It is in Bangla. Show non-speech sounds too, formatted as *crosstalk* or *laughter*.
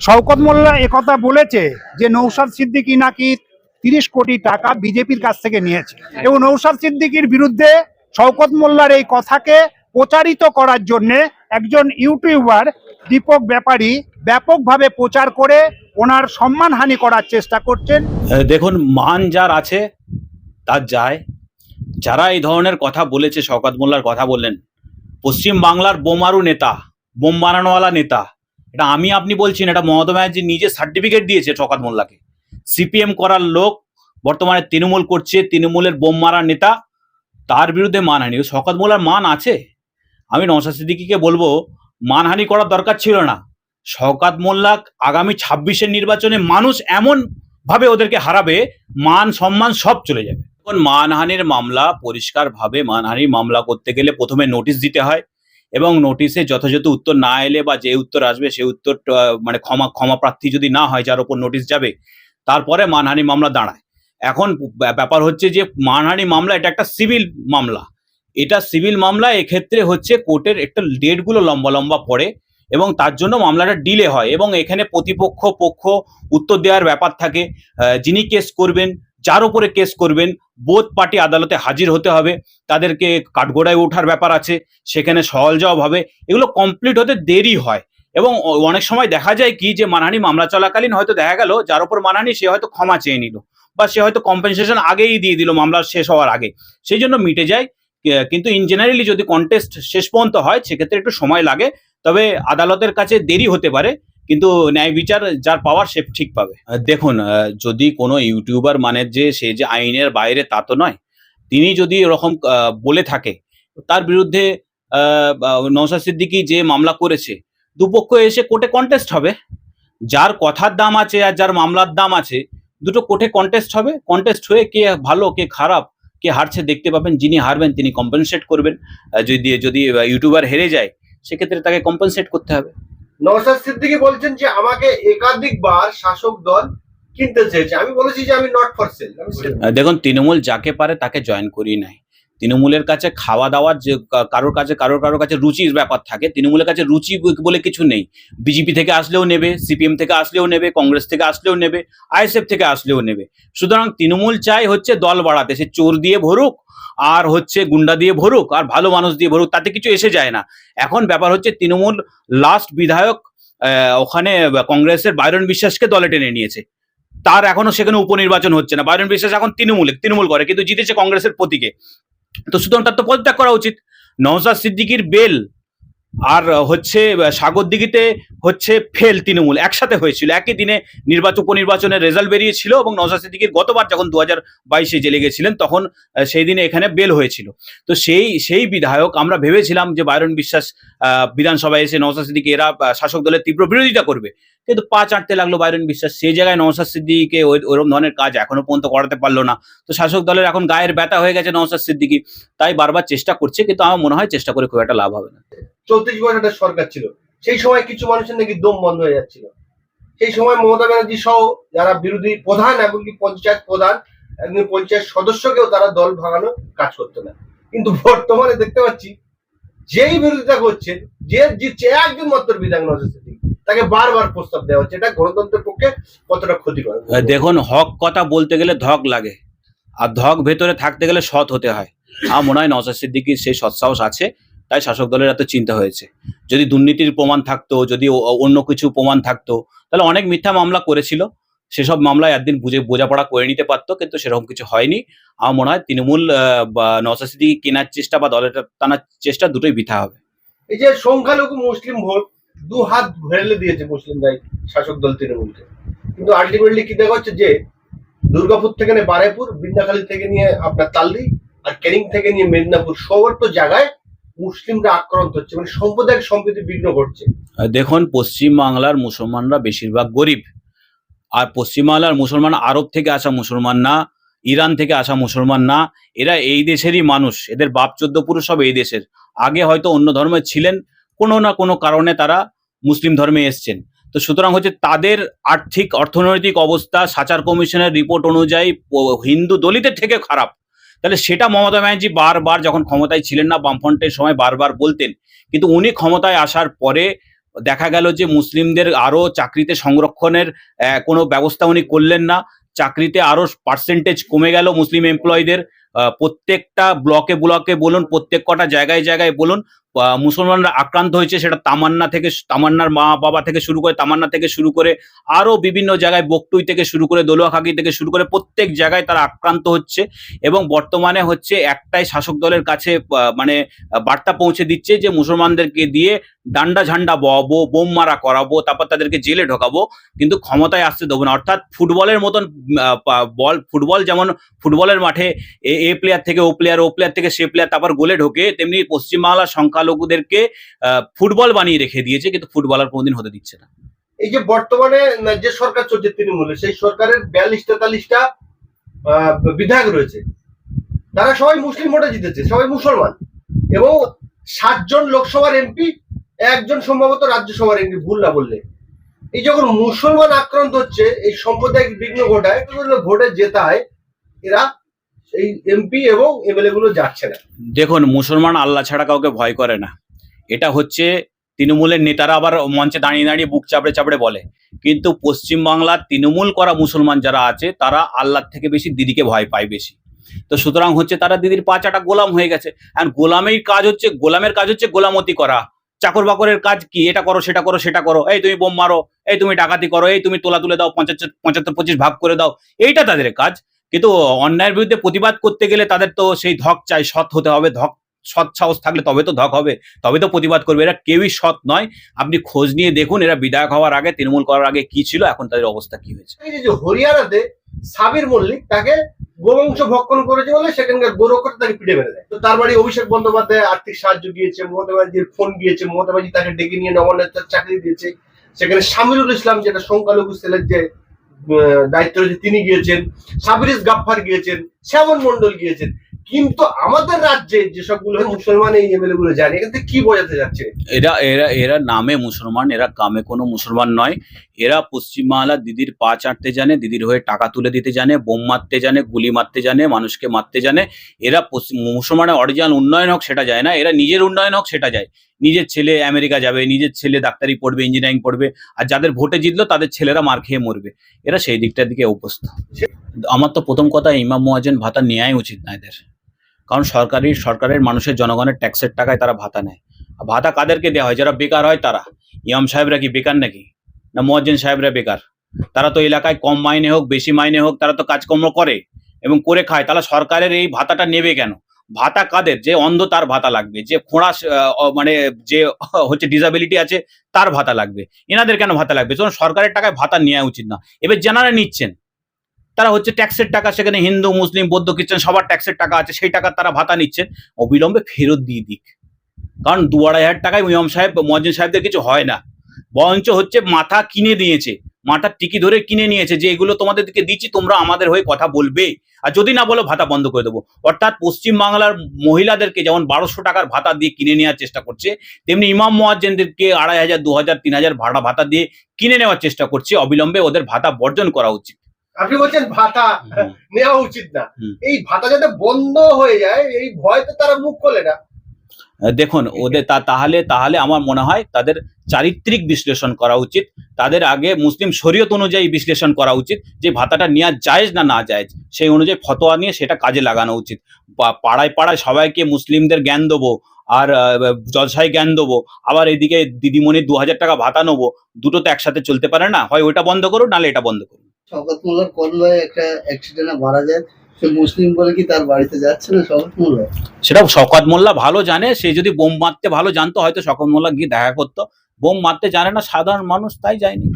শওকত মোল্লা একথা বলেছে যে নৌসাদ সিদ্দিকী নাকি তিরিশ কোটি টাকা বিজেপির কাছ থেকে নিয়েছে। এবং নৌসাদ সিদ্দিকীর বিরুদ্ধে শওকত মোল্লার এই কথাকে প্রচারিত করার জন্যে একজন ইউটিউবার, দীপক ব্যাপারী, ব্যাপকভাবে প্রচার করে ওনার সম্মানহানি করার চেষ্টা করছেন। দেখুন, মান যার আছে, তার যায়। যারা এই ধরনের কথা বলেছে, শওকাত মোল্লার কথা বললেন পশ্চিম বাংলার বোমারু নেতা, বোম বানানোওয়ালা নেতা এটা আমি আপনি বলছি না, এটা মমতা ব্যানার্জি নিজে সার্টিফিকেট দিয়েছে শওকাত মোল্লাকে। সিপিএম করার লোক বর্তমানে তৃণমূল করছে, তৃণমূলের বোম মারার নেতা, তার বিরুদ্ধে মানহানি। শওকাত মোল্লার মান আছে? আমি নওশাদ সিদ্দিকিকে বলব, মানহানি করার দরকার ছিল না। শওকাত মোল্লা আগামী ছাব্বিশের নির্বাচনে মানুষ এমন ভাবে ওদেরকে হারাবে, মান, সম্মান সব চলে যাবে। এখন মানহানির মামলা পরিষ্কারভাবে, মানহানির মামলা করতে গেলে প্রথমে নোটিশ দিতে হয়। এবং নোটিশে যথাযথ উত্তর না এলে বা যে উত্তর আসবে সেই উত্তর মানে ক্ষমা ক্ষমা প্রার্থী যদি না হয়, যার উপর নোটিশ যাবে, তারপরে মানহানি মামলা দাঁড়ায়। এখন ব্যা- ব্যাপার হচ্ছে যে মানহানি মামলা এটা একটা সিভিল মামলা। এটা সিভিল মামলা এক্ষেত্রে হচ্ছে কোর্টের একটা ডেটগুলো লম্বা লম্বা পড়ে এবং তার জন্য মামলাটা ডিলে হয় এবং এখানে প্রতিপক্ষ পক্ষ উত্তর দেওয়ার ব্যাপার থাকে। যিনি কেস করবেন যার উপরে কেস করবেন বোধ পার্টি আদালতে হাজির হতে হবে, তাদেরকে কাঠগোড়ায় ওঠার ব্যাপার আছে, সেখানে সহল জবাব হবে, এগুলো কমপ্লিট হতে দেরি হয়। এবং অনেক সময় দেখা যায় কি যে মানহানি মামলা চলাকালীন হয়তো দেখা গেল, যার উপর মানহানি সে হয়তো ক্ষমা চেয়ে নিল, বা সে হয়তো কম্পেনসেশন আগেই দিয়ে দিল, মামলা শেষ হওয়ার আগে। সেই জন্য মিটে যায় কিন্তু ইন জেনারেলি যদি কন্টেস্ট শেষ পর্যন্ত হয়, সেক্ষেত্রে একটু সময় লাগে, তবে আদালতের কাছে দেরি হতে পারে। কিন্তু ন্যায় বিচার, যার পাওয়ার সে ঠিক পাবে। দেখুন যদি কোনো ইউটিউবার মানে যে, সে যে আইনের বাইরে, তা তো নয়। তিনি যদি এরকম বলে থাকে, তার বিরুদ্ধে নওশাদ সিদ্দিকী যে মামলা করেছে, দুপক্ষ এসে কোর্টে কন্টেস্ট হবে। যার কথার দাম আছে আর যার মামলার দাম আছে, দুটো কোর্টে কন্টেস্ট হবে। কন্টেস্ট হয়ে কে ভালো, কে খারাপ, কে হারছে দেখতে পাবেন। যিনি হারবেন, তিনি কম্পেনসেট করবেন। যদি যদি ইউটিউবার হেরে যায়, সেক্ষেত্রে তাকে কম্পেনসেট করতে হবে। নওশাদ সিদ্দিকি বলছেন যে আমাকে একাধিকবার শাসক দল কিনতে চেয়েছে। আমি বলেছি যে আমি নট ফর সেল দেখুন, তৃণমূল যাকে পারে তাকে জয়েন করিয়ে নেয়। তৃণমূলের কাছে খাওয়া দাওয়ার যে কারোর কাছে, কারোর কারোর কাছে রুচির ব্যাপার থাকে। তৃণমূলের কাছে রুচি বলে কিছু নেই। বিজেপি থেকে আসলেও নেবে, সিপিএম থেকে আসলেও নেবে, কংগ্রেস থেকে আসলেও নেবে, আইএসএফ থেকে আসলেও নেবে। সুতরাং তৃণমূল চাই হচ্ছে দল বাড়াতে। সে চোর দিয়ে ভরুক, আর হচ্ছে গুন্ডা দিয়ে ভরুক, আর ভালো মানুষ দিয়ে ভরুক, তাতে কিছু এসে যায় না। এখন ব্যাপার হচ্ছে তৃণমূল লাস্ট বিধায়ক ওখানে কংগ্রেসের বাইরন বিশ্বাসকে দলে টেনে নিয়েছে। তার এখনও সেখানে উপনির্বাচন হচ্ছে না। বাইরন বিশ্বাস এখন তৃণমূলে, তৃণমূল করে, কিন্তু জিতেছে কংগ্রেসের প্রতীকে। তো সুতরাং তার তো পদত্যাগ করা উচিত। নওশাদ সিদ্দিকির বেল আর হচ্ছে সাগর দিঘিতে হচ্ছে ফেল তৃণমূল, একসাথে হয়েছিল। একই দিনে নির্বাচন, উপনির্বাচনের রেজাল্ট বেরিয়েছিল এবং নওশাদ সিদ্দিকির গতবার যখন দু হাজার বাইশে জেলে গেছিলেন, তখন সেই দিনে এখানে বেল হয়েছিল। তো সেই সেই বিধায়ক, আমরা ভেবেছিলাম যে বায়রন বিশ্বাস বিধানসভায় এসে নওশাদ সিদ্দিকি এরা শাসক দলের তীব্র বিরোধিতা করবে। কিন্তু পা চাটতে লাগল বাইরন বিশ্বাস। সেই জায়গায় নওশাদ সিদ্দিকিকে ওই- ওরকম ধরনের কাজ এখনও পর্যন্ত করাতে পারল না। তো শাসক দলের এখন গায়ের ব্যথা হয়ে গেছে নওশাদ সিদ্দিকি। তাই বারবার চেষ্টা করছে, কিন্তু আমার মনে হয় চেষ্টা করে খুব একটা লাভ হবে না। চৌত্রিশ বছর একটা সরকার ছিল। সেই সময় কিছু মানুষের নাকি দম বন্ধ হয়ে যাচ্ছিল। সেই সময় মমতা ব্যানার্জি সহ যারা বিরোধী প্রধান, এমনকি পঞ্চায়েত প্রধান, একজন পঞ্চায়েত সদস্যকেও তারা দল ভাঙানো কাজ করতো না। কিন্তু বর্তমানে দেখতে পাচ্ছি, যেই বিরোধিতা করছেন যে জিতছে, একজন মাত্র বিধায়ক নজর তাকে বারবার প্রস্তাব দেওয়া হচ্ছে। এটা গণতন্ত্রের পক্ষে কতটা ক্ষতিকর? দেখুন হক কথা বলতে গেলে ধক লাগে। আর ধক ভেতরে থাকতে গেলে সৎ হতে হয়। আমার মনে হয় নওশাদ সিদ্দিকির সেই সৎসাহস আছে তাই শাসক দলের এত চিন্তা হয়েছে। যদি দুর্নীতির প্রমাণ থাকতো যদি অন্য কিছু প্রমাণ থাকতো তাহলে অনেক মিথ্যা মামলা করেছিল। সেসব মামলায় একদিন বুঝে বোঝাপড়া করে নিতে পারতো কিন্তু সেরকম কিছু হয়নি। আমার মনে হয় তৃণমূল বা সিদ্দিকি কেনার চেষ্টা বা দলের টানার চেষ্টা দুটোই বৃথা হবে। এই যে সংখ্যালঘু মুসলিম ভোট দু হাত ঘেরলে দিয়েছে মুসলিমরাই শাসক দল তৃণমূলকে। কিন্তু আলটিমেটলি কি দেখা হচ্ছে যে দুর্গাপুর থেকে নিয়ে বারেপুর বিন্দাখালী থেকে নিয়ে আপনার তাল্লি আর ক্যানিং থেকে নিয়ে মেদিনীপুর সমস্ত জায়গায় মুসলিমরা আক্রান্ত হচ্ছে মানে সম্প্রদায়ের সম্প্রীতি বিঘ্ন ঘটছে। দেখুন, পশ্চিমবাংলার মুসলমানরা বেশিরভাগ গরিব। আর পশ্চিমবাংলার মুসলমান আরব থেকে আসা মুসলমান না, ইরান থেকে আসা মুসলমান না, এরা এই দেশেরই মানুষ। এদের বাপ চোদ্দ পুরুষ সব এই দেশের। আগে হয়তো অন্য ধর্মের ছিলেন কোনো না কোনো কারণে তারা মুসলিম ধর্মে এসছেন। তো সুতরাং হচ্ছে তাদের আর্থিক, অর্থনৈতিক অবস্থা, সাচার কমিশনের রিপোর্ট অনুযায়ী হিন্দু দলিতের থেকে খারাপ। তাহলে সেটা মমতা ব্যানার্জি বারবার যখন ক্ষমতায় ছিলেন না, বামফ্রন্টের সময় বারবার বলতেন। কিন্তু উনি ক্ষমতায় আসার পরে দেখা গেল যে মুসলিমদের আরও চাকরিতে সংরক্ষণের কোনো ব্যবস্থা উনি করলেন না। চাকরিতে আরও পার্সেন্টেজ কমে গেল মুসলিম এমপ্লয়ীদের প্রত্যেকটা ব্লকে ব্লকে বলুন, প্রত্যেক কটা জায়গায় জায়গায় বলুন মুসলমানরা আক্রান্ত হয়েছে, সেটা তামান্না থেকে তামান্নার মা বাবা থেকে শুরু করে, তামান্না থেকে শুরু করে আরও বিভিন্ন জায়গায় বকটুই থেকে শুরু করে দোলুয়া খাকি থেকে শুরু করে প্রত্যেক জায়গায় তারা আক্রান্ত হচ্ছে এবং বর্তমানে হচ্ছে একটাই শাসক দলের কাছে মানে বার্তা পৌঁছে দিচ্ছে যে মুসলমানদেরকে দিয়ে ডান্ডা ঝান্ডা বওয়াবো বোম মারা করাবো, তারপর তাদেরকে জেলে ঢোকাবো, কিন্তু ক্ষমতায় আসতে দেবো না। অর্থাৎ ফুটবলের মতন বল, ফুটবল যেমন ফুটবলের মাঠে এ প্লেয়ার থেকে ও প্লেয়ার ও প্লেয়ার থেকে সে প্লেয়ার তারপর গোলে ঢোকে, তেমনি পশ্চিমবাংলার সংখ্যালঘুদেরকে আহ, ফুটবল বানিয়ে রেখে দিয়েছে কিন্তু ফুটবলার কোনোদিন হতে দিচ্ছে না। এই যে বর্তমানে যে সরকার চলছে তৃণমূলে সেই সরকারের বিয়াল্লিশ তেতাল্লিশটা বিধায়ক রয়েছে। তারা সবাই মুসলিম ভোটে জিতেছে সবাই মুসলমান। এবং সাতজন লোকসভার এমপি একজন সম্ভবত রাজ্যসভার এমপি ভুল না বললে। এই যখন মুসলমান আক্রান্ত হচ্ছে এই সাম্প্রদায়িক বিঘ্ন ঘটায় ভোটে জেতায় এরা এই এমপি এবং এমএলএ গুলো যাচ্ছে না। দেখুন, মুসলমান আল্লাহ ছাড়া কাউকে ভয় করে না। এটা হচ্ছে তৃণমূলের নেতারা আবার মঞ্চে দাঁড়িয়ে দাঁড়িয়ে বুক চাপড়ে চাপড়ে বলে। কিন্তু পশ্চিমবাংলার তৃণমূল করা মুসলমান যারা আছে, তারা আল্লাহর থেকে বেশি দিদিকে ভয় পায় বেশি। তো সুতরাং হচ্ছে তারা দিদির পাঁচাটা গোলাম হয়ে গেছে। আর গোলামের কাজ হচ্ছে, গোলামের কাজ হচ্ছে গোলামতি করা। চাকর বাকরের কাজ কি? এটা করো, সেটা করো সেটা করো। এই তুমি বোম মারো, এই তুমি ডাকাতি করো, এই তুমি তোলা তুলে দাও, পঞ্চাশ, পঁচাত্তর, পঁচিশ ভাগ করে দাও। এইটা তাদের কাজ। কিন্তু অন্যায়ের বিরুদ্ধে প্রতিবাদ করতে গেলে তাদের তো সেই ধক চাই, সৎ হতে হবে, ধক, সৎ সাহস থাকলে তবে তো ধক হবে, তবে তো প্রতিবাদ করবে। এরা কেউই সৎ নয়। আপনি খোঁজ নিয়ে দেখুন, এরা বিধায়ক হওয়ার আগে, তৃণমূল করার আগে কি ছিল, এখন তাদের অবস্থা কি হয়েছে। হরিয়ানাতে সাবির মল্লিক তাকে গোবংশ ভক্ষণ করেছে বলে সেখানকার গোরক্ষক তাকে পিঠে মেরে দেয়। তো তার বাড়ি অভিষেক বন্দ্যোপাধ্যায় আর্থিক সাহায্য গিয়েছে মমতা ব্যানার্জির ফোন গিয়েছে মমতা ব্যানার্জি তাকে ডেকে নিয়ে নবান্নের চাকরি দিয়েছে। সেখানে সামিরুল ইসলাম, যেটা সংখ্যালঘু সেলের যে দায়িত্ব রয়েছে তিনি গিয়েছেন সাবিরিস গাফফার গিয়েছেন শ্যামন মন্ডল গিয়েছেন। কিন্তু আমাদের রাজ্যে যেসবগুলো মুসলমান এই এমএলএ গুলো জানে এখান থেকে কি বোঝাতে যাচ্ছে? এরা এরা এরা নামে মুসলমান এরা কামে কোনো মুসলমান নয়। এরা পশ্চিমবাংলা দিদির পা চাটতে জানে দিদির হয়ে টাকা তুলে দিতে জানে বোম মারতে জানে গুলি মারতে জানে মানুষকে মারতে জানে। এরা মুসলমানের অরিজিনাল উন্নয়ন হোক সেটা যায় না এরা নিজের উন্নয়ন হোক সেটা যায়। নিজের ছেলে আমেরিকা যাবে নিজের ছেলে ডাক্তারি পড়বে ইঞ্জিনিয়ারিং পড়বে আর যাদের ভোটে জিতলো তাদের ছেলেরা মার খেয়ে মরবে। এরা সেই দিকটার দিকে অভ্যস্ত। আমার তো প্রথম কথা ইমাম মোয়াজেন ভাতা নেওয়াই উচিত না এদের। কারণ সরকারি, সরকারের মানুষের জনগণের ট্যাক্সের টাকায় তারা ভাতা নেয়। আর ভাতা কাদেরকে দেওয়া হয়? যারা বেকার হয় তারা। ইমাম সাহেবরা কি বেকার নাকি? না মোয়াজ্জেন সাহেবরা বেকার? তারা তো এলাকায় কম মাইনে হোক, বেশি মাইনে হোক, তারা তো কাজকর্ম করে এবং করে খায়। তাহলে সরকারের এই ভাতাটা নেবে কেন? ভাতা কাদের? যে অন্ধ তার ভাতা লাগবে, যে খোঁড়া মানে যে *laughs* হচ্ছে ডিসাবিলিটি আছে, তার ভাতা লাগবে। এনাদের কেন ভাতা লাগবে? সরকারের টাকায় ভাতা নেওয়া উচিত না। এবার যারা নিচ্ছেন তারা হচ্ছে ট্যাক্সের টাকা, সেখানে হিন্দু, মুসলিম, বৌদ্ধ, খ্রিস্টান সবার ট্যাক্সের টাকা আছে, সেই টাকা তারা ভাতা নিচ্ছেন অবিলম্বে ফেরত দিয়ে দিক। কারণ দু আড়াই হাজার টাকায় মিয়াম সাহেব, মহাজন সাহেবদের কিছু হয় না। বরঞ্চ হচ্ছে মাথা কিনে দিয়েছে। মাথার টিকি ধরে কিনে নিয়েছে যে, এগুলো তোমাদেরকে দিচ্ছি, তোমরা আমাদের হয়ে কথা বলবে। আর যদি না বলো, ভাতা বন্ধ করে দেবো। অর্থাৎ পশ্চিম বাংলার মহিলাদেরকে যেমন বারোশো টাকার ভাতা দিয়ে কিনে নেওয়ার চেষ্টা করছে, তেমনি ইমাম মোয়াজ্জেনদেরকে আড়াই হাজার, দু হাজার, তিন হাজার ভাড়া ভাতা দিয়ে কিনে নেওয়ার চেষ্টা করছে। অবিলম্বে ওদের ভাতা বর্জন করা উচিত। আপনি বলছেন ভাতা নেওয়া উচিত না। এই ভাতা যাতে বন্ধ হয়ে যায় এই ভয়তে তারা মুখ খোলে না। দেখুন ওদের তা তাহলে তাহলে আমার মনে হয় তাদের চারিত্রিক বিশ্লেষণ করা উচিত। তাদের আগে মুসলিম শরীয়ত অনুযায়ী বিশ্লেষণ করা উচিত যে ভাতাটা নেওয়া জায়েজ না না জায়েজ সেই অনুযায়ী ফতোয়া নিয়ে সেটা কাজে লাগানো উচিত। পা- পাড়ায় পাড়ায় সবাইকে মুসলিমদের জ্ঞান দেবো। আর জলসাই জ্ঞান দেবো আবার এদিকে দিদিমণির দু হাজার টাকা ভাতা নেব দুটো তো একসাথে চলতে পারে না হয় ওইটা বন্ধ করো নাহলে এটা বন্ধ করো। শওকত মোল্লার কনভয়ে একটা অ্যাক্সিডেন্টে মারা যায় মুসলিম বলে কি তার বাড়িতে যাচ্ছে না শওকত মোল্লা সেটা শওকত মোল্লা ভালো জানে সে যদি বোম মারতে ভালো জানতো হয়তো শওকত মোল্লা গিয়ে দেখা করতো। বোম মারতে জানে না সাধারণ মানুষ তাই যায়নি